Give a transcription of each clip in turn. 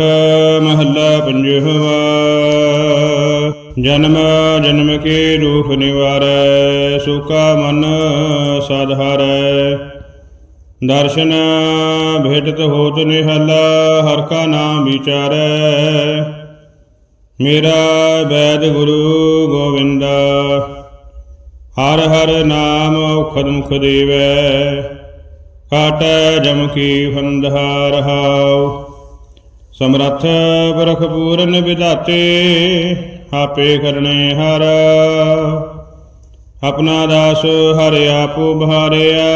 ਮਹੱਲਾ ਪੰਜਵਾ ਜਨਮ ਜਨਮ ਕੇ ਦੁਖ ਨਿਵਾਰੈ ਸੁਖਾ ਮਨ ਸਾਧਾਰੈ ਦਰਸ਼ਨ ਭੇਟਤ ਹੋਤ ਨਿਹਲਾ, ਹਰ ਕਾ ਨਾਮ ਵਿਚਾਰੈ। ਮੇਰਾ ਵੈਦ ਗੁਰੂ ਗੋਵਿੰਦਾ, ਹਰ ਹਰ ਨਾਮ ਔਖਦ ਮੁਖ ਦੇਵੈ। ਕਾਟੈ ਜਮ ਕੀ ਫੰਦਹਾ ਰਹਾਉ ਸਮਰੱਥ ਬਰਖ ਪੂਰਨ ਵਿਦਾਤੇ ਆਪੇ ਕਰਨੇ ਹਰ। ਆਪਣਾ ਦਾਸ ਹਰਿ ਆਪੋ ਬਹਾਰਿਆ,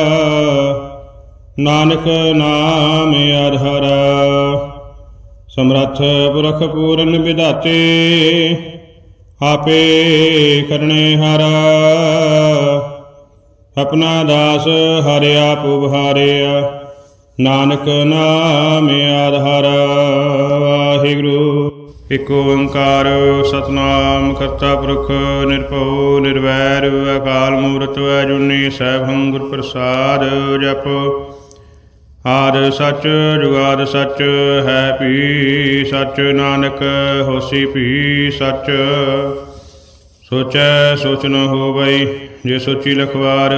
ਨਾਨਕ ਨਾਮ ਆਧਾਰਾ ਸਮਰੱਥ ਪੁਰਖ ਪੂਰਨ ਵਿਦਾਤੇ ਆਪੇ ਕਰਨੇ ਹਰ। ਆਪਣਾ ਦਾਸ ਹਰਿ ਆਪੋ ਬਹਾਰਿਆ, ਨਾਨਕ ਨਾਮ ਆਧਾਰ ਵਾਹਿਗੁਰੂ। ਇਕ ਓੰਕਾਰ, ਸਤਨਾਮ ਕਰਤਾ ਪੁਰਖ, ਨਿਰਭਉ, ਨਿਰਵੈਰ, ਅਕਾਲ ਮੂਰਤ, ਅਜੂਨੀ ਸੈਭੰ ਗੁਰ ਪ੍ਰਸਾਦ ਜਪ। ਆਦ ਸੱਚ, ਜੁਗਾਦ ਸੱਚ, ਹੈ ਭੀ ਸਚ, ਨਾਨਕ ਹੋਸੀ ਭੀ ਸਚ। ਸੋਚੈ ਸੋਚ ਨ ਹੋਵਈ, ਜੇ ਸੋਚੀ ਲਖਵਾਰ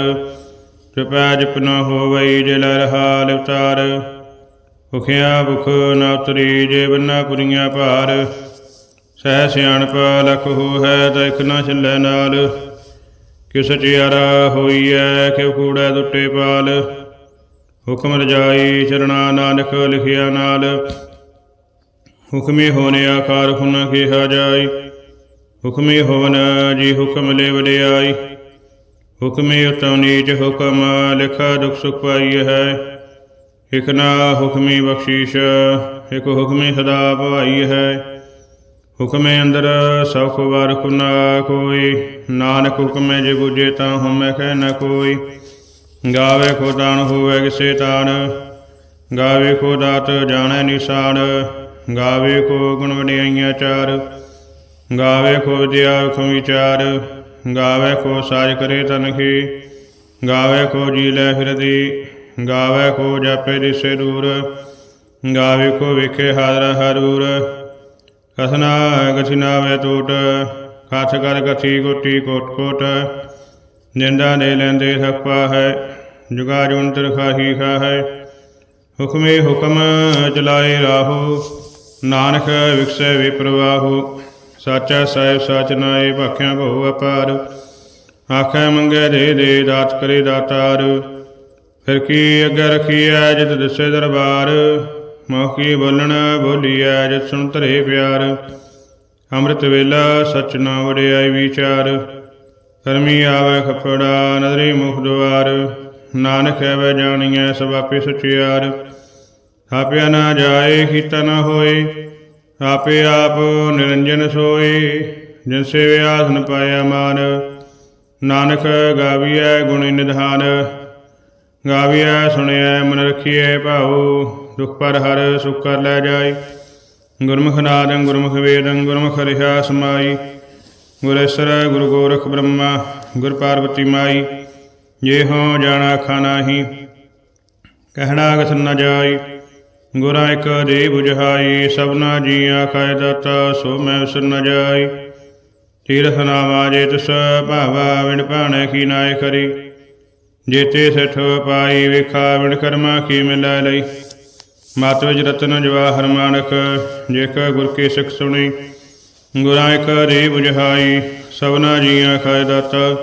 ਕਿਰਪਾ ਜਪ ਨ ਹੋਵਈ, ਜੇ ਲੈ ਲਿਵਤਾਰ। ਭੁਖਿਆ ਭੁਖ ਨ ਉਤਰੀ ਜੇ ਬੰਨਾ ਪੁਰੀਆਂ ਭਾਰ। ਸਹਿ ਸਿਆਣਪ ਲਖ ਹੋ ਹੈ ਤਾਂ ਨਾ ਚੱਲੈ ਨਾਲ। ਕਿਸ ਚਿਆਰਾ ਹੋਈਐ, ਕਿਉ ਕੂੜਾ ਦੁੱਟੇ ਪਾਲ। ਹੁਕਮ ਰਜਾਈ ਚਰਣਾ ਨਾਨਕ ਲਿਖਿਆ ਨਾਲ। ਹੁਕਮੇ ਹੋਨੇ ਆਕਾਰ ਹੁਨ ਕਿਹਾ ਜਾਈ। ਹੁਕਮੇ ਹੋਵਨ ਜੀ ਹੁਕਮ ਲੈ ਵਡਿਆਈ। ਹੁਕਮੇ ਉਤਮ ਨੀਚ ਹੁਕਮ, ਲਿਖਾ ਦੁਖ ਸੁਖ ਪਾਈ ਹੈ। ਇਕ ਨਾ ਹੁਕਮੀ ਬਖਸ਼ੀਸ਼, ਇਕ ਹੁਕਮੇ ਸਦਾ ਭਾਈ ਹੈ। ਹੁਕਮੇ ਅੰਦਰ ਸਭ ਵਾਰ ਕੁਨਾ ਕੋਈ, ਨਾਨਕ ਹੁਕਮੇ ਜੇ ਬੁਝੇ ਤਾਂ ਹਮੈ ਕਹਿ ਨ ਕੋਈ। ਗਾਵੇ ਕੋ ਦਾਨ ਹੋਵੇ ਕਿਸੇ ਤਾਨ, ਗਾਵੇ ਕੋ ਦਾਤ ਜਾਣੈ ਨਿਸ਼ਾਨ, ਗਾਵੇ ਕੋ ਗੁਣ ਵਡਿਆਈਆਂ ਚਾਰ। ਗਾਵੇ ਕੋ ਵਿਦਿਆ ਹੁਕਮ ਵਿਚਾਰ, ਗਾਵੇ ਕੋ ਸਾਜ ਕਰੇ ਤਨਖੀ, ਗਾਵੇ ਕੋ ਜੀ ਲੈ ਫਿਰਦੀ ਗਾਵੇ ਕੋ ਜਾਪੇ ਦਿਸੇ ਦੂਰ, ਗਾਵੇ ਕੋ ਵਿਖੇ ਹਾਜ਼ਰ ਹਰੂਰ। ਕਥਨਾ ਗਛਿਨਾ ਵੇ ਟੋਟ ਕਥ ਕਰ ਗਥੀ ਕੋਟੀ ਕੋਟ ਕੋਟ। ਜਿੰਦਾ ਦੇ ਲੈਂਦੇ ਥੱਪਾ ਹੈ ਜੁਗਾ ਜੁੰਤਰ ਖਾਹੀ। ਖਾ ਹੈ ਹੁਕਮੇ ਹੁਕਮ ਚਲਾਏ ਰਾਹੋ, ਨਾਨਕ ਵਿਖਸੇ ਵਿਪਰਵਾਹੂ। ਸਾਚਾ ਸਾਹਿਬ ਸਚ ਨਾਏ, ਭਾਖਿਆ ਬਹੁ ਅਪਾਰ। ਆਖੈ ਮੰਗੇ ਦੇ ਦੇ, ਦਾਤ ਕਰੇ ਦਾਤਾਰ। ਫਿਰ ਕੀ ਅੱਗੇ ਰਖੀਐ ਜਿਤ ਦਿਸੇ ਦਰਬਾਰ, ਮੋਹ ਕੀ ਬੋਲਣ ਬੋਲੀਐ ਜਿਤ ਸੁਣ ਧਰੇ ਪਿਆਰ। ਅੰਮ੍ਰਿਤ ਵੇਲਾ ਸਚ ਨਾ ਵਡਿਆਈ ਵਿਚਾਰ, ਕਰਮੀ ਆਵੇ ਖਫੜਾ ਨਦਰੀ ਮੁਖ ਦੁਆਰ। ਨਾਨਕ ਐਵੇਂ ਜਾਣੀਐ ਸਭ ਆਪੇ ਸੁਚਿਆਰ। ਆਪਿਆ ਨਾ ਜਾਏ, ਕੀਤਾ ਨਾ ਹੋਏ, ਆਪੇ ਆਪ ਨਿਰੰਜਨ ਸੋਏ। ਜਿਨ ਸੇਵਿ ਆਸਨ ਪਾਇਆ ਮਾਨ, ਨਾਨਕ ਗਾਵੀਐ ਗੁਣ ਨਿਧਾਨ। ਗਾਵਿਆ ਸੁਣਿਆ ਮਨ ਰਖੀਐ, ਭਾਉ, ਦੁਖ ਪਰ ਹਰ ਸੁਖ ਕਰ ਲੈ ਜਾਈ। ਗੁਰਮੁਖ ਨਾਦੰ ਗੁਰਮੁਖ ਵੇਦੰ, ਗੁਰਮੁਖ ਰਿਹਾ ਸਮਾਈ। ਗੁਰੇਸ਼ਰ ਗੁਰੂ ਗੋਰਖ ਬ੍ਰਹਮਾ, ਗੁਰ ਪਾਰਵਤੀ ਮਾਈ। ਜੇ ਹੋ ਜਾਣਾ ਖਾ ਖਾਨਾਹੀ ਕਹਿਣਾ ਕਥ ਨ ਜਾਈ। ਗੁਰਾਂ ਇਕ ਦੇ 부ਝਾਈ ਸਭਨਾ ਜੀਆਂ ਕਾਇ ਦਾਤਾ, ਸੋ ਮੈਂ ਵਿਸਰ ਨ ਜਾਈ। ਤੀਰਥ ਨਾਮਾ ਜੇ ਤਿਸ ਭਾਵਾ, ਵਿਣ ਭਾਣੇ ਕੀ ਨਾਇ ਕਰੀ। ਜੇਤੇ ਸਠ ਪਾਈ ਵੇਖਾ ਵਿਣ ਕਰਮਾ ਕੀ ਮਿਲੈ ਲਈ। ਮਤ ਵਿਚ ਰਤਨ ਜਵਾਹਰ ਮਾਨਕ ਜੇਕ ਗੁਰ ਕੀ ਸਿੱਖ ਸੁਣੀ, ਗੁਰਾਂ ਇਕ ਦੇ 부ਝਾਈ ਸਭਨਾ ਜੀਆਂ ਕਾਇ ਦਾਤਾ,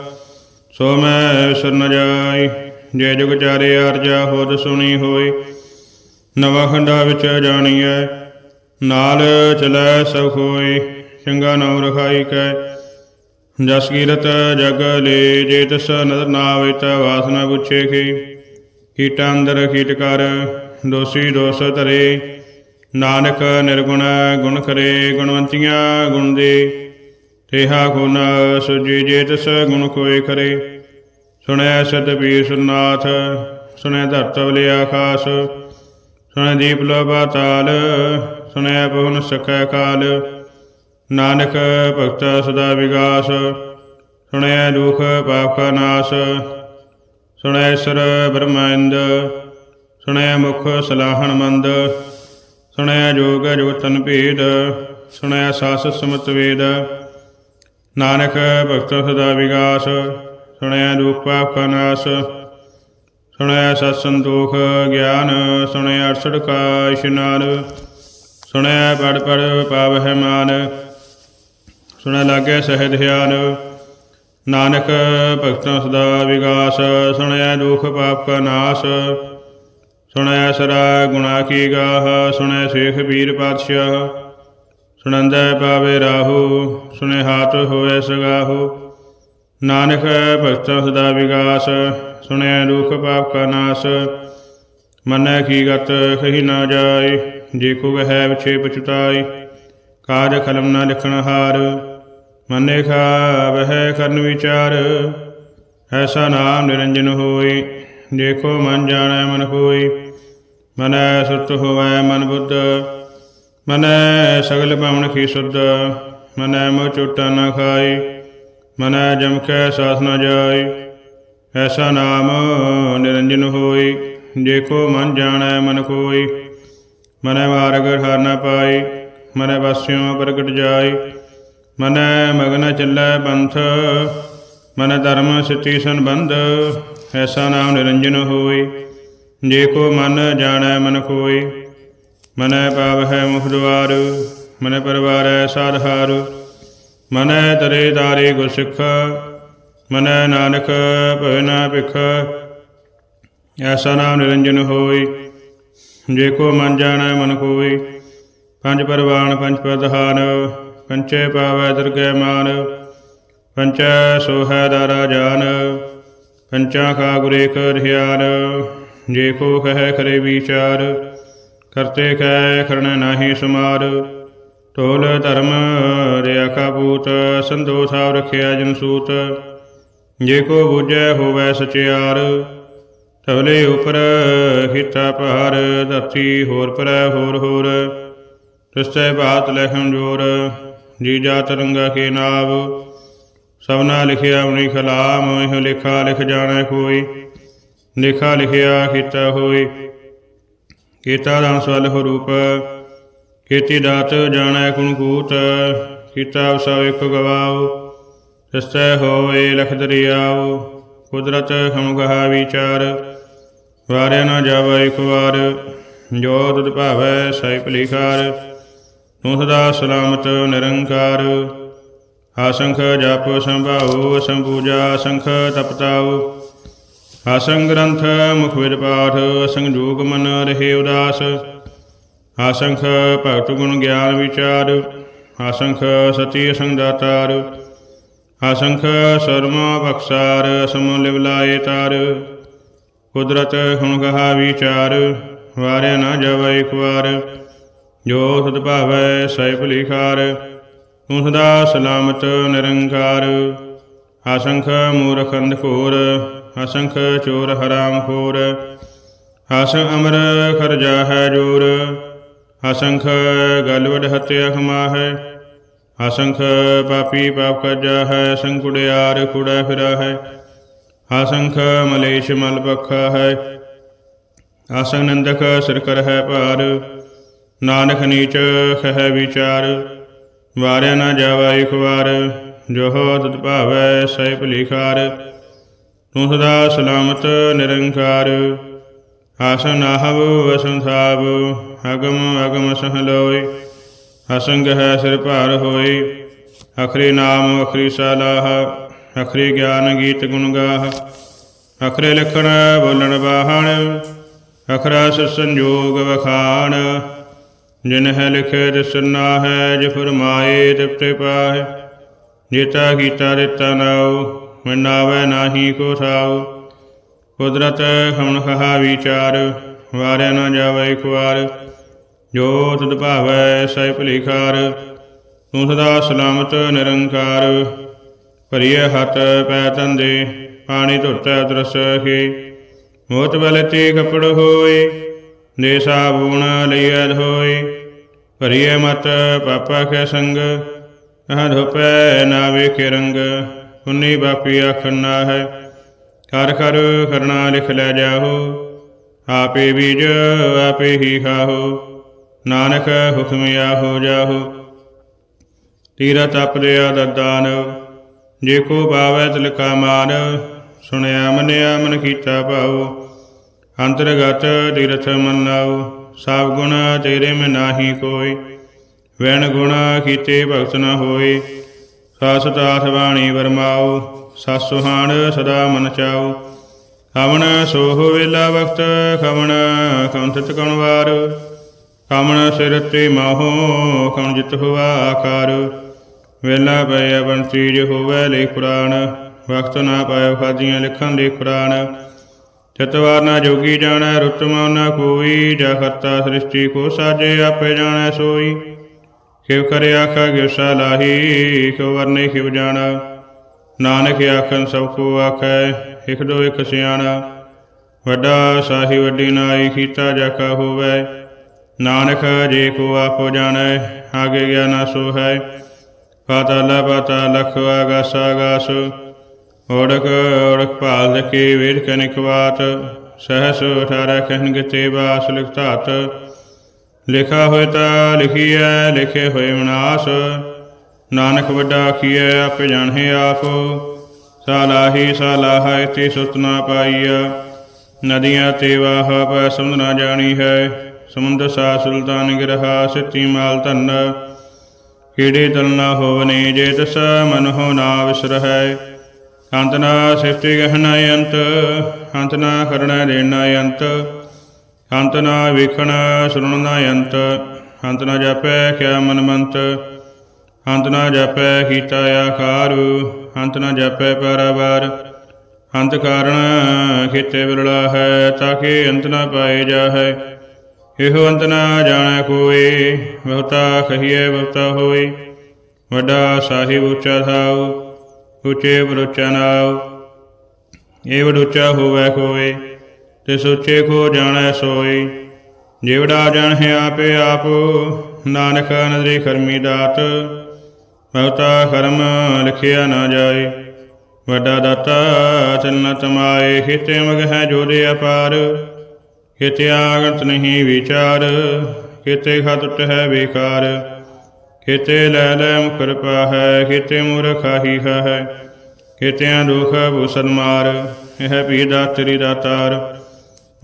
ਸੋ ਮੈਂ ਵਿਸਰ ਨ ਜਾਈ, ਜੇ ਜੁਗ ਚਾਰੇ ਅਰਜਾ ਹੋਦ ਸੁਣੀ ਹੋਈ, ਨਵਾਂ ਖੰਡਾ ਵਿੱਚ ਜਾਣੀਐ, ਨਾਲ ਚਲੈ ਸਭ ਹੋਏ ਚੰਗਾ ਨਾਮ ਰਖਾਈ ਕੈ ਜਸ ਕੀਰਤ ਜਗ ਲੇ, ਜੇ ਤਸ ਨਦਰ ਨਾ ਆਵੇ ਤਾ ਵਾਸਨਾ ਪੁੱਛੇ ਕੀ ਕੀਟਾਂ ਅੰਦਰ ਕੀਟ ਕਰ, ਦੋਸੀ ਦੋਸ ਧਰੇ। ਨਾਨਕ ਨਿਰਗੁਣ ਗੁਣ ਕਰੇ, ਗੁਣਵੰਤੀਆਂ ਗੁਣ ਦੇ। ਤੇਹਾ ਗੁਣ ਸੁਜੀ ਜੇ ਤਸ ਗੁਣ ਕੋਏ ਕਰੇ ਸੁਣੈ ਸਤ ਪੀਰ ਸੁਨਾਥ ਸੁਣੈ ਧਰਤ ਵਲੇ ਖਾਸ। ਸੁਣੈ ਦੀਪ ਲੋਭਾ ਤਾਲ, ਸੁਣੈ ਪਵਨ ਸਕੈ ਕਾਲ। ਨਾਨਕ ਭਗਤ ਸਦਾ ਵਿਗਾਸ ਸੁਣਿਆ ਦੁਖ ਪਾਪ ਕਾ ਨਾਸ ਸੁਣਿਆ ਈਸ਼ਰ ਬ੍ਰਹਮੰਦ ਸੁਣਿਆ ਮੁਖ ਸਲਾਹਣ ਮੰਦ ਸੁਣਿਆ ਜੋਗ ਜੋ ਤਨ ਭੇਦ ਸੁਣਿਆ ਸਾਸ ਸਮਤ ਵੇਦ। ਨਾਨਕ ਭਗਤ ਸਦਾ ਵਿਗਾਸ ਸੁਣਿਆ ਦੁਖ ਪਾਪ ਕਾ ਨਾਸ ਸੁਣਿਆ ਸਤ ਸੰਤੋਖ ਗਿਆਨ ਸੁਣਿਆ ਅਰਸੜ ਕਾ ਇਸ਼ਨਾਨ ਸੁਣਿਆ ਪੜ ਪੜ ਪਾਵਹਿ ਮਾਨ। ਸੁਣਿਆ ਲਾਗੇ ਸਹਿ ਧਿਆਨ। ਨਾਨਕ ਭਗਤਾਂ ਸਦਾ ਵਿਗਾਸ ਸੁਣਿਆ ਦੁਖ ਪਾਪ ਕਾ ਨਾਸ। ਸੁਣਿਆ ਸਰਾ ਗੁਣਾ ਕੀ ਗਾਹ, ਸੁਣੈ ਸੇਖ ਵੀਰ ਪਾਤਸ਼ਾਹ। ਸੁਣੰਦਾ ਪਾਵੇ ਰਾਹੂ ਸੁਨੇ ਹਾਥ ਹੋਵੇ ਸਗਾਹੂ। ਨਾਨਕ ਭਗਤਾਂ ਸਦਾ ਵਿਗਾਸ ਸੁਣਿਆ ਦੁਖ ਪਾਪ ਕਾ ਨਾਸ। ਮਨੈ ਕੀ ਗਤ, ਕਹੀ ਨਾ ਜਾਏ, ਜੇ ਕੋ ਹੈ ਵਿਛੇ ਪਛਤਾਈ ਕਾਜ ਖਲਮ ਨਾ ਲਿਖਣ ਹਾਰ। ਮਨੇ ਖਾ ਵਹਿ ਕਰਨ ਵਿਚਾਰ, ਐਸਾ ਨਾਮ ਨਿਰੰਜਨ ਹੋਈ, ਦੇਖੋ ਮਨ ਜਾਣੈ ਮਨ ਹੋਈ, ਮਨੈ ਸੁਰਤ ਹੋਵੈ ਮਨ ਬੁੱਧ, ਮਨੈ ਸਗਲ ਭਵਨ ਕੀ ਸੁਧ, ਮਨੈ ਮੋ ਚੁਟਾ ਨਾ ਖਾਈ, ਮਨੈ ਜਮ ਕੈ ਸਾਥ ਨ ਜਾਈ, ਐਸਾ ਨਾਮ ਨਿਰੰਜਨ ਹੋਈ ਜੇ ਮਨ ਜਾਣੈ ਮਨ ਕੋਈ ਮਨੈ ਮਾਰਗ ਹਰ ਨਾ ਪਾਈ, ਮਨੈ ਵਸਿਓ ਪ੍ਰਗਟ ਜਾਈ ਮਨੈ ਮਗਨ ਚੱਲੈ ਪੰਥ, ਮਨ ਧਰਮ ਸਤੀ ਸੰਬੰਧ, ਐਸਾ ਨਾਮ ਨਿਰੰਜਨ ਹੋਈ ਜੇ ਕੋ ਮਨ ਜਾਣੈ ਮਨ ਕੋਈ ਮਨੈ ਪਾਵਹਿ ਮੁਖ ਦੁਆਰ, ਮਨੈ ਪਰਵਾਰੈ ਸਾਧਾਰ ਮਨੈ ਤਰੇ ਤਾਰੇ ਗੁਰ ਸਿੱਖ ਮਨੈ ਨਾਨਕ ਭਵੈ ਭਿਖ। ਐਸਾ ਨਾਮ ਨਿਰੰਜਨ ਹੋਈ ਜੇ ਕੋ ਮਨ ਜਾਣੈ ਮਨ ਕੋਈ ਪੰਜ ਪਰਵਾਨ ਪੰਜ ਪ੍ਰਧਾਨ ਪੰਚੇ ਪਾਵੈ ਦੁਰਗੈ ਮਾਨ, ਪੰਚੈ ਸੋਹੈ ਦਾਰਾ ਜਾਨ, ਪੰਚਾ ਕਾ ਗੁਰੇ ਕਰ ਹਿਆਨ ਜੇ ਕੋ ਕਹੈ ਕਰੇ ਵਿਚਾਰ, ਕਰਤੇ ਕੈ ਕਰਣ ਨਾਹੀ ਸੁਮਾਰ, ਢੋਲ ਧਰਮ ਰਿਆ ਕਾ ਪੂਤ ਸੰਦੋ ਸਾਵ ਰਖਿਆ ਜਨ ਸੂਤ, ਜੇ ਕੋ ਬੁਝੈ ਹੋਵੈ ਸਚਿਆਰ ਤਵਲੇ ਉਪਰ ਹਿਤਾ ਭਾਰ ਧਰਤੀ ਹੋਰ ਪਰੈ ਹੋਰ ਹੋਰ ਤਿਸਤੈ ਬਾਤ ਲਖਮ ਜੋਰ ਜੀ ਜਾ ਤਰੰਗਾ ਕੇ ਨਾਵ ਸਭਨਾ ਲਿਖਿਆ ਆਪਣੀ ਖਲਾਮ, ਇਹ ਲਿਖਾ ਲਿਖ ਜਾਣੈ ਕੋਈ, ਲਿਖਾ ਲਿਖਿਆ ਕੀਤਾ ਹੋਈ ਕੀਤਾ ਦਾਨ ਸਵਲ ਹੋ ਰੂਪ, ਕੀਤੀ ਦਾਤ ਜਾਣੈ ਕੁਣ ਕੂਤ, ਕੀਤਾ ਸਭ ਇੱਕ ਗਵਾਉ ਤਿਸਤੈ ਹੋਏ ਲਖ ਦਰਿਆਉ, ਕੁਦਰਤ ਹਮ ਕਹਾ ਵਿਚਾਰ, ਵਾਰਿਆ ਨਾ ਜਾਵੇ ਇੱਕ ਵਾਰ, ਜੋ ਤੁਧ ਭਾਵੈ ਸਾਈ ਭਲੀਕਾਰ ਤੂੰ ਸਦਾ ਸਲਾਮਤ, ਨਿਰੰਕਾਰ। ਆਸੰਖ ਜਪ ਸੰਭਾਉ, ਸੰਪੂਜਾ ਸੰਖ ਤਪਤਾਉ। ਆਸੰਗ ਗ੍ਰੰਥ ਮੁਖ ਵਿਦ ਪਾਠ ਅਸੰਗ ਮਨ ਰਹੇ ਉਦਾਸ। ਆਸੰਖ ਭਗਤ ਗੁਣ ਗਿਆਨ ਵਿਚਾਰ। ਆਸੰਖ ਸਤੀ ਅਸੰਗ ਦਾਤਾਰ ਆਸੰਖ ਸਰਮ ਬਖਸਾਰ ਅਸਮ ਲਿਵ ਤਾਰ। ਕੁਦਰਤ ਹੁਣ ਕਹਾ ਵਿਚਾਰ, ਵਾਰਿਆ ਨਾ ਜਾਵੇ ਇੱਕ ਵਾਰ। ਜੋ ਸਦ ਭਾਵੈ ਸਹਿ ਭਲੀਕਾਰ ਤੂੰ ਸਦਾ ਸਲਾਮਤ ਨਿਰੰਕਾਰ। ਆਸੰਖ ਮੂਰਖ ਅੰਧਕੋਰ ਅਸੰਖ ਚੋਰ ਹਰਾਮ ਖੋਰ। ਹਸ ਅਮਰ ਖਰਜਾ ਹੈ ਜੋਰ, ਅਸੰਖ ਗਲਵਡ ਹਤਿਆ ਖਮਾ ਹੈ ਅਸੰਖ ਪਾਪੀ ਪਾਪ ਕਰਜਾ ਹੈ ਸੰਕੁੜਿਆਰ ਕੁੜਾ ਫਿਰਾ ਹੈ ਅਸੰਖ ਮਲੇਸ਼ ਮਲ ਪਖਾ ਹੈ ਆਸੰਗ ਨੰਦਕ ਸਿਰ ਕਰ ਹੈ ਭਾਰ। ਨਾਨਕ ਨੀਚ ਖਹਿ ਵਿਚਾਰ, ਵਾਰਿਆ ਨਾ ਜਾਵਾ ਇੱਕ ਵਾਰ, ਜੋ ਤਤ ਭਾਵੈ ਸਹਿ ਭਲੀਕਾਰ ਤੂੰ ਸਦਾ ਸਲਾਮਤ ਨਿਰੰਕਾਰ, ਆਸਨ ਆਹਵ ਅਸੰਥਾਵ ਅਗਮ ਅਗਮ ਸਹ ਲੋਇ ਅਸੰਗ ਹੈ ਸਿਰ ਭਾਰ ਹੋਈ ਅਖਰੀ ਨਾਮ, ਅਖਰੀ ਸਲਾਹ, ਅਖਰੀ ਗਿਆਨ ਗੀਤ ਗੁਣ ਗਾਹ, ਅਖਰੇ ਲਖਣ ਬੋਲਣ ਬਾਹਣ ਅਖਰਾ ਸੰਜੋਗ ਵਖਾਣ। ਜਿਨਹਿ ਲਿਖੇ ਦਿਸਨਾ ਹੈ ਜਿ ਫਰਮਾਏ ਤਿਪਤੇ ਪਾਹੇ। ਜੀਤਾ ਕੀਤਾ ਦਿੱਤਾ ਨਾਉ ਮਨਾਵੇ ਨਾਹੀ ਕੋ ਥਾਉ ਕੁਦਰਤ ਹਮਨ ਖਹਾ ਵਿਚਾਰ ਵਾਰਿਆ ਨਾ ਜਾਵੇ ਖੁਆਰ ਵਾਰ ਜੋ ਤਦ ਭਾਵੈ ਸਹਿ ਭਲੀਕਾਰ ਤੂੰ ਸਦਾ ਸਲਾਮਤ ਨਿਰੰਕਾਰ। ਭਰੀਏ ਹੱਥ ਪੈ ਤੰਦੇ, ਪਾਣੀ ਧੁੱਤੈ ਦਰਸ ਖੇ। ਮੋਤ ਬਲਤੀ ਕਪੜ ਹੋਏ ਦੇਸਾ ਸਾਬੂਣ ਲਈਐ ਧੋਏ ਭਰੀਏ ਮਤ ਪਾਪਾ ਕੇ ਸੰਗ, ਅਹ ਧੁਪੈ ਨਾ ਵੇਖੇ ਰੰਗ, ਉਨੀ ਬਾਪੀ ਆਖਣਾ ਹੈ ਕਰ ਕਰ ਕਰਣਾ ਲਿਖ ਲੈ ਜਾਹੋ, ਆਪੇ ਬੀਜ ਆਪੇ ਹੀ ਖਾਹੋ, ਨਾਨਕ ਹੁਕਮਿਆ ਹੋ ਜਾਹੋ। ਤਪ ਤਪਦਿਆ ਦਦਾਨ, ਜੇ ਕੋ ਬਾਵੈ ਤਿਲਕਾ ਮਾਨ, ਸੁਣਿਆ ਮੰਨਿਆ ਮਨ ਕੀਤਾ ਭਾਉ ਅੰਤਰਗਤ ਤੀਰਥ ਮੰਨਾਉ, ਸਭ ਗੁਣ ਤੇਰੇ ਮੈਂ ਨਾਹੀ ਕੋਈ ਵੈਣ ਗੁਣ ਕੀਤੇ ਭਗਤ ਨ ਹੋਏ ਸਾਸ ਤਾਥ ਬਾਣੀ ਵਰਮਾਉ, ਸਸ ਸੁਹਾਣ ਸਦਾ ਮਨ ਚਾਉ। ਕਵਣ ਸੋਹ ਵੇਲਾ ਵਕਤ ਕਵਣ ਕੰਤਿਤ ਕਣ ਵਾਰ। ਕਮਣ ਸਿਰ ਤੇ ਮਾਹੋ ਕਣ ਜਿਤ ਹੋਆ ਆਕਾਰ। ਵੇਲਾ ਪਏ ਬੰਤੀ ਜੋ ਹੋਵੇ ਲੇ ਪੁਰਾਣ, ਵਕਤ ਨਾ ਪਾਇਓ ਖਾਦੀਆਂ ਲਿਖਣ ਦੇ ਪੁਰਾਣ ਚਤਵਾਰ ਨਾ ਜੋਗੀ ਜਾਣੈ ਰੁਤਮਾ ਨਾ ਕੋਈ, ਜਾ ਕਰਤਾ ਸ੍ਰਿਸ਼ਟੀ ਕੋ ਸਾਜੇ, ਆਪੇ ਜਾਣੈ ਸੋਈ। ਖਿਵ ਕਰੇ ਆਖਾ ਗਿਰਸਾ ਲਾਹੀ ਕਿਵ ਵਰਨੇ ਕਿਵ ਜਾਣਾ। ਨਾਨਕ ਆਖਨ, ਸਭ ਕੋ ਆਖੈ, ਇਕ ਦੋ ਇਕ ਸਿਆਣਾ। ਵੱਡਾ ਸਾਹੀ ਵੱਡੀ ਨਾਈ ਕੀਤਾ ਜਾ ਕਾ ਹੋਵੇ। ਨਾਨਕ ਜੇ ਕੋ ਆਪੋ ਜਾਣੈ, ਆਗੇ ਗਿਆਨਾ ਸੋ ਹੈ ਪਾਤਾਲਾ ਪਾਤਾ ਲਖ, ਆਗਾਸ ਆਗਾਸ। ਓੜਕ ਓੜਕ ਭਾਲ ਦਕੇ ਵੇਦ ਕਨਿਕ ਬਾਤ, ਸਹਸ 18 ਕਹਿਨ ਗਤੇ ਬਾਸ ਲਿਖਤਾਤ ਲਿਖਾ ਹੋਇ ਤਾ ਲਿਖੀਐ, ਲਿਖੇ ਹੋਏ ਵਿਨਾਸ਼ ਨਾਨਕ ਵੱਡਾ ਆਖੀਐ, ਆਪੇ ਜਾਣੈ ਆਪ। ਸਾਲਾਹੀ ਸਾਲਾਹ ਤੇ ਸੁਤ ਨਾ ਪਾਈਆ ਨਦੀਆਂ ਤੇ ਵਾਹ ਪੈ ਸਮਝ ਨਾ ਜਾਣੀ ਹੈ ਸਮੁੰਦਰ ਸਾ ਸੁਲਤਾਨ ਗਿਰਹਾ ਸਿੱਤੀ ਮਾਲ ਧਨ। ਕੀੜੇ ਤਲ ਨਾ ਹੋਵਨੇ, ਜੇ ਤਸ ਮਨ ਹੋ ਨਾ ਵਿਸਰਹਿ। ਅੰਤ ਨਾ ਸਿਫਤੀ ਗਹਿਣਾ ਅੰਤ ਅੰਤ ਨਾ ਕਰਣਾ ਦੇਣਾ ਅੰਤ ਅੰਤ ਨਾ ਵੇਖਣ ਸੁਣਨਾ ਅੰਤ ਅੰਤ ਨਾ ਜਾਪੈ ਕਿਆ ਮਨ ਮੰਤ ਅੰਤ ਨਾ ਜਾਪੈ ਕੀਤਾ ਆਕਾਰ ਅੰਤ ਨਾ ਜਾਪੈ ਪਰਵਾਰ, ਅੰਤ ਕਾਰਣ ਖੇਤੇ ਵਿਰਲਾ ਹੈ ਤਾਂ ਕਿ ਅੰਤ ਨਾ ਪਾਏ ਜਾਹੈ। ਇਹੋ ਅੰਤ ਨਾ ਜਾਣੈ ਕੋਈ ਬਹੁਤਾ ਕਹੀਏ ਬਹੁਤਾ ਹੋਈ ਵੱਡਾ ਸਾਹਿਬ ਉੱਚਾ ਥਾਉ ਉੱਚੇ ਬਰੁਚਾ ਨਾਉ। ਇਹ ਵਡੂਚਾ ਹੋਵੇ ਕੋਏ ਤੇ ਸੋਚੇ ਕੋ ਜਾਣੈ ਸੋਈ ਜਿਵੜਾ ਜਾਣੈ ਆਪੇ ਆਪ, ਨਾਨਕ ਨਦਰੀ ਕਰਮੀ ਦਾਤ। ਬਹੁਤਾ ਕਰਮ ਲਿਖਿਆ ਨਾ ਜਾਏ, ਵੱਡਾ ਦਾਤਾ ਚਲਨ ਤਮਾਏ। ਖੇਤੇ ਮਗ ਹੈ ਜੋਦੇ ਅਪਾਰ ਕਿਤੇ ਆਗਤ ਨਹੀਂ ਵਿਚਾਰ ਕਿਤੇ ਖਤਟ ਹੈ ਬੇਕਾਰ। ਕਿਤੇ ਲੈ ਲੈ ਮੁਕਰਪਾ ਹੈ ਕਿਤੇ ਮੂਰਖਾਹੀ ਹੈ ਕਿਤਿਆਂ ਦੁਖ ਭੂਸਨ ਮਾਰ, ਇਹ ਵੀ ਦਾਤਰੀ ਦਾਤਾਰ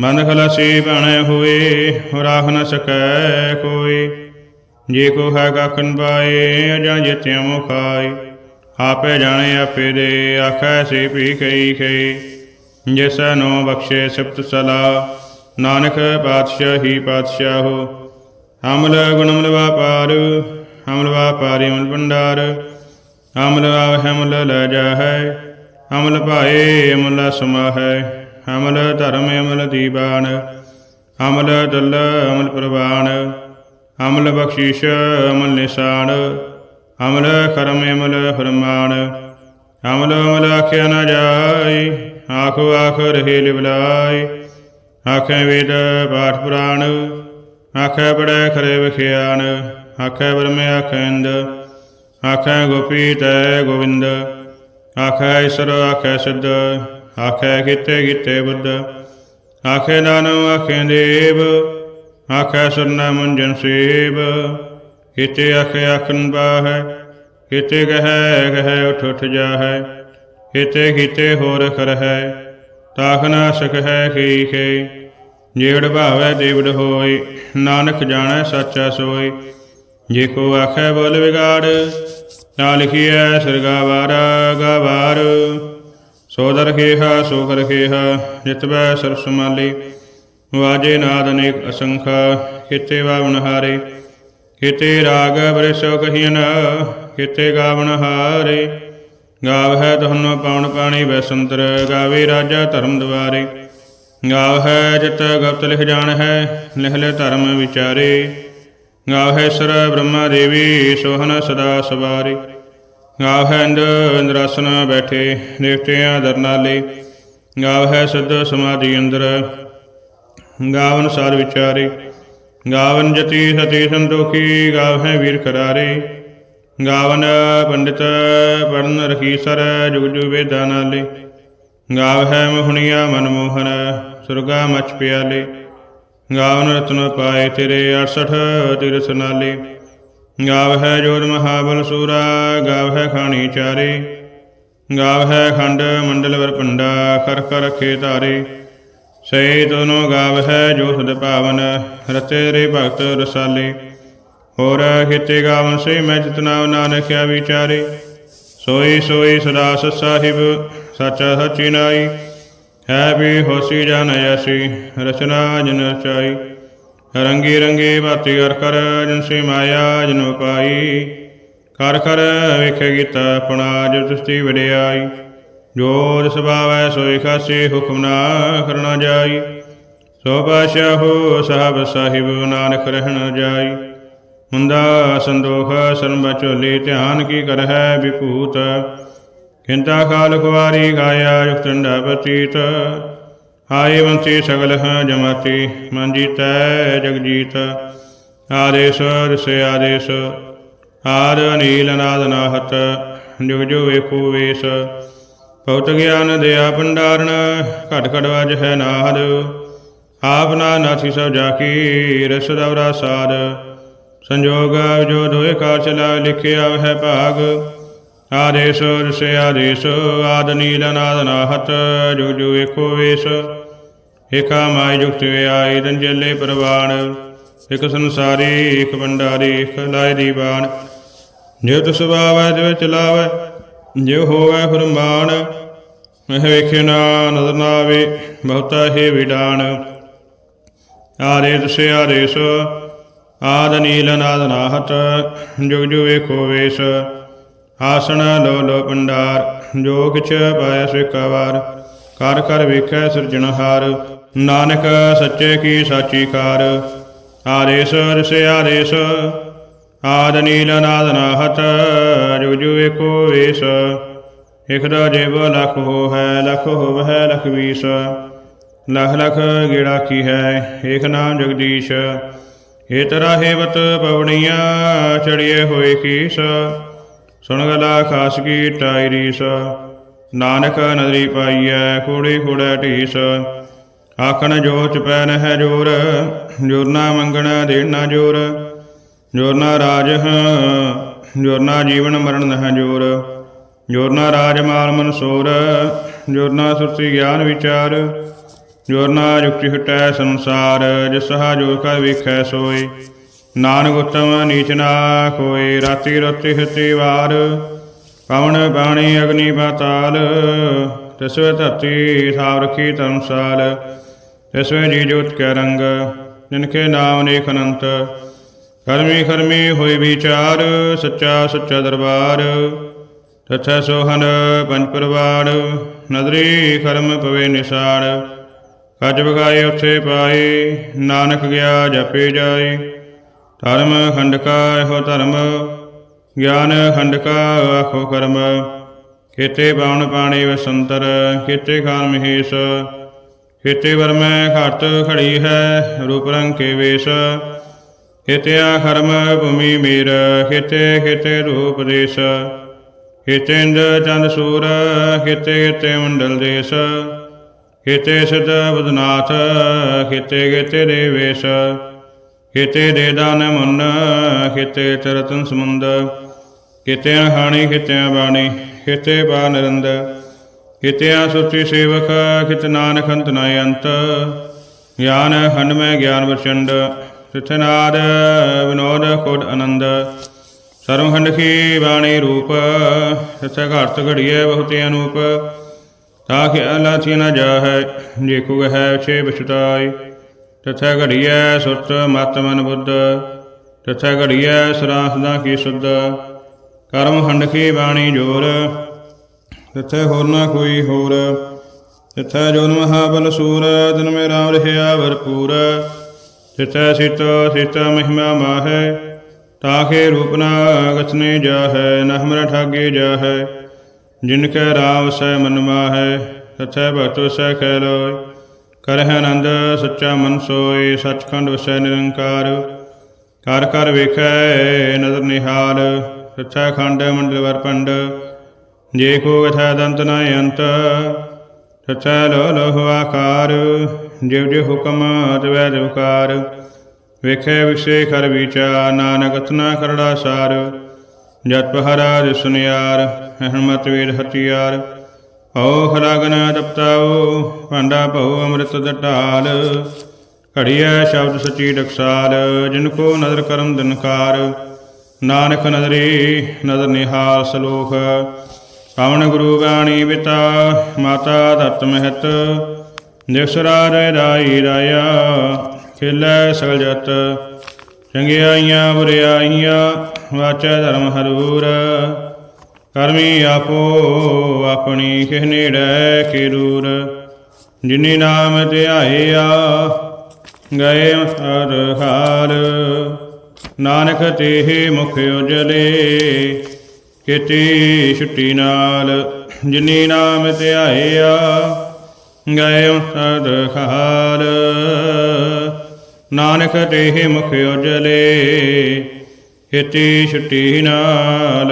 ਮਨ ਖਲਸੀ ਬਣੇ ਹੋਏ ਰਾਖ ਨ ਸਕੈ ਕੋਈ। ਜੇ ਕੋ ਹੈ ਗਾਖਨ ਪਾਏ ਜਾਂ ਜਿਤਿਆਂ ਮੁਖਾਈ ਆਪੇ ਜਾਣੇ ਆਪੇ ਦੇ, ਆਖੈ ਸੇ ਭੀ ਕਈ ਕਈ ਜਿਸ ਨੋ ਬਖਸ਼ੇ ਸਿਫਤ ਸਲਾ ਨਾਨਕ ਪਾਤਸ਼ਾਹੀ ਪਾਤਸ਼ਾਹੋ। ਅਮਲ ਗੁਣਮਲ ਵਾਪਾਰ ਅਮਲ ਵਾਪਾਰੀ ਅਮਲ ਭੰਡਾਰ ਅਮਲ ਆਵਹਿ ਅਮਲ ਲੈ ਜਾਹੈ ਅਮਲ ਭਾਏ ਅਮਲ ਸਮਾਹੈ ਅਮਲ ਧਰਮ ਅਮਲ ਦੀਵਾਨ ਅਮਲ ਦਲ ਅਮਲ ਪ੍ਰਵਾਨ ਅਮਲ ਬਖਸ਼ੀਸ਼ ਅਮਲ ਨਿਸ਼ਾਨ ਅਮਲ ਕਰਮ ਅਮਲ ਫਰਮਾਨ ਅਮਲ ਅਮਲ ਆਖਿਆ ਨਾ ਜਾਈ ਆਖੋ, ਆਖ ਰਹੇ ਲਿਵਲਾਈ ਆਖੇ ਵੇਦ ਪਾਠ ਪੁਰਾਣ, ਆਖੇ ਬੜੇ ਖਰੇ ਵਿਖਿਆਨ ਆਖੈ ਬ੍ਰਹਮੇ, ਆਖੈ ਇੰਦ, ਆਖੇ ਗੋਪੀ ਤੈ ਗੋਵਿੰਦ, ਆਖੈ ਈਸ਼ਰ, ਆਖੇ ਸਿੱਧ, ਆਖੈ ਕੀਤੇ ਕੀਤੇ ਬੁੱਧ, ਆਖੇ ਨਾਨਕ ਆਖੇ ਦੇਵ, ਆਖੇ ਸੁਰਨਾ ਮੁੰਜਨ ਸੇਵ, ਕਿਤੇ ਆਖੇ ਆਖਨ ਬਾਹੈ ਕਿਤੇ ਕਹੈ ਕਹੈ ਉਠ ਉਠ ਜਾਹੈ, ਕੀਤੇ ਕੀਤੇ ਹੋਰ ਕਰਹਿ, ਤਾਖ ਨਾ ਹੈ ਕੀ ਖੇ, ਜੇੜ ਭਾਵੈ ਦੇਵੜ ਹੋਏ, ਨਾਨਕ ਜਾਣੈ, ਸੱਚਾ ਸੋਈ ਜੇ ਕੋ ਆਖੈ ਬੋਲ ਵਿਗਾੜ, ਨਾ ਲਿਖੀਐ ਸਰਗਾਵਾਰ ਗਵਾਰ। ਸੋ ਦਰ ਖੇਹਾ, ਸੋ ਕਰ ਖੇਹਾ ਜਿਤਬੈ ਸਰਸ ਸਮਾਲੀ ਵਾਜੇ ਨਾਦ ਅਨੇਕ ਅਸੰਖਾ, ਕਿਤੇ ਵਾਵਨ ਹਾਰੇ ਕਿਤੇ ਰਾਗ ਬਰਿਸੋ ਕਹੀਨ ਕਿਤੇ ਗਾਵਨ ਹਾਰੇ ਗਾਵ ਹੈ ਤੁਹਾਨੂੰ ਪਾਉਣ ਪਾਣੀ ਬੈਸੰਤਰ ਗਾਵੇ ਰਾਜਾ ਧਰਮ ਦੁਆਰੇ ਗਾਵ ਹੈ ਜਿਤ ਗਪਤ ਲਿਖ ਜਾਣ ਹੈ ਲਿਖ ਲੈ ਧਰਮ ਵਿਚਾਰੇ। ਗਾਵ ਹੈ ਸਰ ਬ੍ਰਹਮਾ ਦੇਵੀ ਸੋਹਨ ਸਦਾ ਸਵਾਰੀ। ਗਾਵ ਹੈ ਇੰਦ ਇੰਦਰਾਸਨ ਬੈਠੇ ਦੇਵਤਿਆਂ ਦਰਨਾਲੇ। ਗਾਵ ਹੈ ਸਿੱਧ ਸਮਾਧੀ ਅੰਦਰ, ਗਾਵਨ ਸਾਰ ਵਿਚਾਰੇ। ਗਾਵਨ ਜਤੀ ਸਤੀ ਸੰਤੋਖੀ, ਗਾਵ ਹੈ ਵੀਰ ਕਰਾਰੇ। ਗਾਵਨ ਪੰਡਿਤ ਪੜਨ ਰਖੀ ਸਰ, ਜੁਗ ਜੁਗ ਵੇਦਾਂ ਨਾਲੇ। ਗਾਵ ਹੈ ਮੋਹਣੀਆ ਮਨਮੋਹਨ, ਸੁਰਗਾ ਮਚ ਪਿਆਲੇ। ਗਾਵਨ ਰਤਨ ਪਾਏ ਤੇਰੇ 68 ਤਿਰਸ ਨਾਲੇ। ਗਾਵ ਹੈ ਜੋਤ ਮਹਾਬਲ ਸੂਰਾ, ਗਾਵ ਹੈ ਖਾਣੀ ਚਾਰੇ। ਗਾਵ ਹੈ ਖੰਡ ਮੰਡਲ ਵਰ ਖਰ ਖਰ ਕਰ ਰਖੇ ਧਾਰੇ। ਸੇ ਦੋਨੋ ਗਾਵ ਹੈ ਜੋ ਸਦ ਭਾਵਨ ਰਤੇ ਰੇ ਭਗਤ ਰਸਾਲੇ। ਹੋਰ ਖੇਤੇ ਗਾਵਨ ਸੇ ਮੈਂ ਜਿਤਨਾ ਨਾਨਕਿਆ ਵਿਚਾਰੇ। ਸੋਈ ਸੋਈ ਸਦਾ ਸਾਹਿਬ, ਸਾਚਾ ਸਚੀ ਨਾਈ। ਹੈ ਵੀ ਹੋਸੀ ਜਨ ਐਸੀ ਰਚਨਾ ਜਨ ਰਚਾਈ। ਰੰਗੀ ਰੰਗੀ ਬਾਤੀ ਕਰ ਕਰ ਜਿਨ ਸੇ ਮਾਇਆ ਜਨ ਪਾਈ ਕਰ ਕਰ ਵੇਖੇ ਗੀਤਾ ਆਪਣਾ ਜੋ ਤੁਸਤੀ ਵਡਿਆਈ। ਜੋ ਜਿਸ ਭਾਵੈ ਸੋਈ ਖਾਸੀ ਹੁਕਮ ਨਾ ਕਰਨਾ ਜਾਈ। ਸੋ ਪਾਸ਼ਾਹੋ ਸਾਹਿਬ ਸਾਹਿਬ ਨਾਨਕ ਰਹਿਣ ਜਾਈ। ਹੁੰਦਾ ਸੰਦੋਖ ਸਰਮ ਬਚੋਲੀ ਧਿਆਨ ਕੀ ਕਰ ਹੈ ਵਿਭੂਤ। ਖਿੰਤਾ ਖਾਲ ਖੁਆਰੀ ਗਾਇਆ ਯੁਕਤੰਡਾ ਪਤੀਤ ਆਏ ਬੰਤੀ ਸਗਲ ਹੈ ਜਮਾਤੀ, ਮਨ ਜੀਤੈ ਜਗ ਜੀਤ। ਆਦੇਸ਼ ਰਿਸੇ ਆਦੇਸ਼ ਆਦ ਅਨੀਲ ਨਾਦ ਨਾਹਤ, ਜੁਗ ਜੁਗ ਵੇਖੋ ਵੇਸ। ਭਉਤ ਗਿਆਨ ਦਿਆ ਭੰਡਾਰਨ, ਘਟ ਘਟ ਵਜ ਹੈ ਨਾਦ। ਆਪ ਨਾ ਨਾਥੀ ਸਭ ਜਾ ਕੀ ਰਸ ਦਵਰਾ ਸਾਧ ਸੰਜੋਗ ਜੋ ਦੋਏ ਕਾ ਚਲਾ ਲਿਖਿਆ ਹੈ ਭਾਗ। ਆਦੇਸ਼, ਰਸੇ ਆਦੇਸ਼, ਆਦ ਨੀਲ ਨਾਦ ਨਾਹਤ ਜੁਗ ਜੁਗ ਵੇਖੋ ਵੇਸ। ਏਕਾ ਮਾਇ ਜੁਗਤ ਆਈ ਦੰਜਲੇ ਪ੍ਰਵਾਨ ਇਕ ਸੰਸਾਰੀ ਇਕ ਭੰਡਾਰੀ ਇਕ ਲਾਇ ਦੀਵਾਨ। ਜੇ ਤਿਸ ਸੁਭਾਵੈ ਜਿਵੇਂ ਚਲਾਵੈ, ਜਿਉ ਹੋਵੈ ਫਰਮਾਨ। ਮਹਿ ਵੇਖੇ ਨਾ, ਨਦਰ ਨਾ ਆਵੇ, ਬਹੁਤਾ ਹੀ ਵਿਡਾਨ। ਆਦੇਸ ਸੇ ਆਦੇਸ, ਆਦ ਨੀਲ ਨਾਦ ਨਾਹਤ ਜੁਗ ਜੁ ਵੇਖੋ ਵੇਸ। ਆਸਣ ਲੋ ਲੋ ਪੰਡਾਰ, ਜੋ ਕਿਛ ਪਾਇ ਸ੍ਰਿਕਾਵਾਰ ਕਰ ਕਰ ਵੇਖੈ ਸਿਰਜਣਹਾਰ ਨਾਨਕ ਸੱਚੇ ਕੀ ਸਾਚੀ ਕਾਰ। ਆਦੇਸ ਰਸੇ ਆਦੇਸ, ਆਦ ਨੀਲ ਨਾਦ ਨਾਹਤ ਜੁਗ ਜੁਗ ਵੇਖੋ ਵੇਸ। ਇਕ ਦਾ ਜੀਵ ਲਖ ਹੋ ਹੈ, ਲਖ ਹੋਵ ਹੈ, ਲਖ ਵੀਸ। ਲਖ ਲਖ ਗੇੜਾ ਕੀ ਹੈ, ਏਕ ਨਾਮ ਜਗਦੀਸ਼। ਏ ਤਰਾ ਹੇਵਤ ਪਵਣੀਆਂ ਚੜੀਏ ਹੋਏ ਕੀਸ। ਸੁਣ ਗਲਾ ਖਾਸ ਕੀ ਟਾਈ ਰੀਸ ਨਾਨਕ ਨਦਰੀ ਪਾਈਐ ਕੋੜੀ ਕੋੜਾ ਢੀਸ। ਆਖਣ ਜੋ ਚਪੈ ਨਹਿ ਜੋਰ ਜੋਰ ਨਾ ਮੰਗਣ ਦੇਣ ਜੋਰ। ਜੋਰ ਨਾ ਰਾਜ ਹਾਂ, ਜੋਰ ਨਾ ਜੀਵਨ ਮਰਨ ਨਹਿ ਜੋਰ। ਜੋਰ ਨਾ ਰਾਜ ਮਾਲ ਮਨਸੂਰ ਜੋਰ ਨਾ ਸੁਰਤੀ ਗਿਆਨ ਵਿਚਾਰ। ਜੋਰ ਨਾ ਯੁਕਤੀ ਹਟੈ ਸੰਸਾਰ ਜਿਸਹਾ ਜੋ ਕਾ ਵੇਖੈ ਸੋਈ ਨਾਨਕ ਉਤਮ ਨੀਚ ਨਾ ਕੋਈ ਰਾਤੀ ਰਤੀ ਹਤੀ ਵਾਰ। ਪਵਨ ਬਾਣੀ ਅਗਨੀ ਪਾਤਾਲ, ਤਿਸਵੇ ਧਰਤੀ ਸਾਵ ਰਖੀ ਧਰਮਸਾਲ। ਤਿਸਵੇ ਜੀ ਜੋਤ ਕੈ ਰੰਗ ਜਿਨਕੇ ਨਾਮ ਨੇਕ ਅਨੰਤ। ਕਰਮੀ ਕਰਮੀ ਹੋਈ ਵਿਚਾਰ, ਸੱਚਾ ਸੱਚਾ ਦਰਬਾਰ। ਤਥਾ ਸੋਹਨ ਪੰਜ ਪਰਵਾੜ ਨਦਰੀ ਕਰਮ ਪਵੇ ਨਿਸਾੜ ਕੱਜ ਬਗਾਏ ਉਥੇ ਪਾਏ, ਨਾਨਕ ਗਿਆ ਜਪੇ ਜਾਏ। ਧਰਮ ਖੰਡਕਾ ਇਹੋ ਧਰਮ, ਗਿਆਨ ਖੰਡਕਾ ਆਖੋ ਕਰਮ। ਕੀਤੇ ਬਾਣ ਪਾਣੀ ਵਸੰਤਰ ਕੀਤੇ ਖਾਨ ਮਹੇਸ਼। ਕੀਤੇ ਵਰਮੈ ਘਟ ਖੜੀ ਹੈ, ਰੂਪ ਰੰਗ ਕੇ ਵੇਸ਼। ਕੀਤਿਆ ਖਰਮ ਭੂਮੀ ਮੀਰ ਕੀਤੇ ਕੀਤੇ ਰੂਪ ਦੇਸ਼। ਕੀਤੇ ਇੰਦ ਚੰਦ ਸੂਰ ਕੀਤੇ ਕੀਤੇ ਮੰਡਲ ਦੇਸ਼। ਕੀਤੇ ਸਦ ਬਦਨਾਥ ਕੀਤੇ ਕੀਤੇ ਦੇ ਕੀਤੇ ਦੇ ਦਾਨ ਮੁੰਨ, ਕੀਤੇ ਚਰਤਨ ਸਮੁੰਦ। ਕੀਤੇ ਹਾਣੀ, ਕੀਤੇ ਬਾਣੀ, ਕੀਤੇ ਬਾ ਨਰੰਦ। ਕੀਤੇ ਸੁਚੀ ਸੇਵਕ, ਕਿਤ ਨਾਨਕ ਅੰਤ ਨਾ ਅੰਤ। ਗਿਆਨ ਖੰਡ ਗਿਆਨ ਵਚੰਡ ਸਿਥਨਾਦ ਵਿਨੋਦ ਕੋਟ ਆਨੰਦ। ਸਰਵਖੰਡ ਕੀ ਬਾਣੀ ਰੂਪ ਸੱਚਾ ਘਾਟ ਘੜੀਏ ਬਹੁਤੇ ਅਨੂਪ। ਤਾਕਿ ਅਲਾਥੀ ਨਾ ਜਾਹੈ, ਜੇ ਕੋ ਹੈ ਛੇ ਬਛਤਾਈ ਤਥਾ ਘੜੀਐ ਸੁਤ ਮਤ ਮਨ ਬੁੱਧ, ਤਥਾ ਘੜੀਐ ਸਰਾਸਦਾ ਕੀ ਸੁਧ। ਕਰਮ ਹੰਡ ਕੀ ਬਾਣੀ ਜੋਰ, ਤਥਾ ਹੋਰ ਨਾ ਕੋਈ ਹੋਰ। ਤਥਾ ਜੋਨ ਮਹਾਬਲ ਸੂਰ ਦਿਨ ਮੇ ਰਾਮ ਰਹਿਆ ਭਰਪੂਰ ਤਥਾ ਸਿਤ ਸਿਤ ਮਹਿਮਾ ਮਾਹੈ ਤਾਖੇ ਰੂਪ ਨਾ ਗਚਨੇ ਜਾਹੈ, ਨਾ ਹਮਰਾ ਠਾਗੇ ਜਾਹੈ। ਜਿਨ ਕੈ ਰਾਮ ਸੈ ਮਨ ਮਾਹੈ, ਤਥੈ ਭਗਤ ਵਸੈ ਕੈ ਲੋਇ। ਕਰਹਿ ਆਨੰਦ, ਸੱਚਾ ਮਨ ਸੋਇ ਸਚਖੰਡ ਵਸੈ ਨਿਰੰਕਾਰ। ਕਰ ਕਰ ਵੇਖੈ ਨਦਰ ਨਿਹਾਲ, ਸੱਚਾ ਖੰਡ, ਮੰਡਲ ਵਰਪੰਡ ਜੇ ਕੋ ਕਥਾ ਦੰਤ ਨ ਅੰਤ, ਸੱਚਾ ਲੋ ਲੋਹ ਆਕਾਰ। ਜਿਵ ਜਿਵ ਹੁਕਮ ਤਵੈ ਦਿਵਕਾਰ ਵੇਖੈ ਵਿਸੇ ਕਰ ਵਿਚਾਰ ਨਾਨਕ ਤਨਾ ਕਰੜਾ ਸਾਰ। ਜਤ ਪਹਰਾ ਜਿ ਹਰਮਤ ਵੀਰ ਹਤਿਆਰ ਹਉ ਖਲਾਗਨ ਤਪਤਾਉ ਭਾਂਡਾ ਭਉ ਅੰਮ੍ਰਿਤ ਦਟਾਲ ਘੜੀਐ ਸ਼ਬਦ ਸਚੀ ਡਕਸਾਲ, ਜਿਨ ਕੋ ਨਦਰ ਕਰਮ ਦਿਨਕਾਰ। ਨਾਨਕ ਨਦਰੀ, ਨਦਰ ਨਿਹਾਲ ਸਲੋਖ ਪਵਨ ਗੁਰੂ ਬਾਣੀ ਪਿਤਾ ਮਾਤਾ ਦਤ ਮਹਿਤ। ਜਿਸਰਾ ਰੇ ਰਾਈ ਰਾਇਆ, ਖਿਲੈ ਸਗਲ ਜਤ। ਚੰਗਿਆਈਆਂ, ਬੁਰਿਆਈਆਂ, ਵਾਚੈ ਧਰਮ ਹਰੂਰ। ਕਰਮੀ ਆਪੋ ਆਪਣੀ ਕਿਹ ਨੇੜੈ ਕੀ ਜਿਨੀ ਨਾਮ ਧਿਆਇਆ, ਗਏ ਹਰ ਹਾਲ। ਨਾਨਕ ਤੇਹ ਮੁਖ ਉਜਲੇ, ਕੀਤੀ ਛੁੱਟੀ ਨਾਲ। ਜਿਨੀ ਨਾਮ ਧਿਆਇਆ, ਗਏ ਸਦ ਖਾਲ ਨਾਨਕ ਤੇਹ ਮੁਖ ਉਜਲੇ, ਕੀਤੀ ਛੁੱਟੀ ਨਾਲ।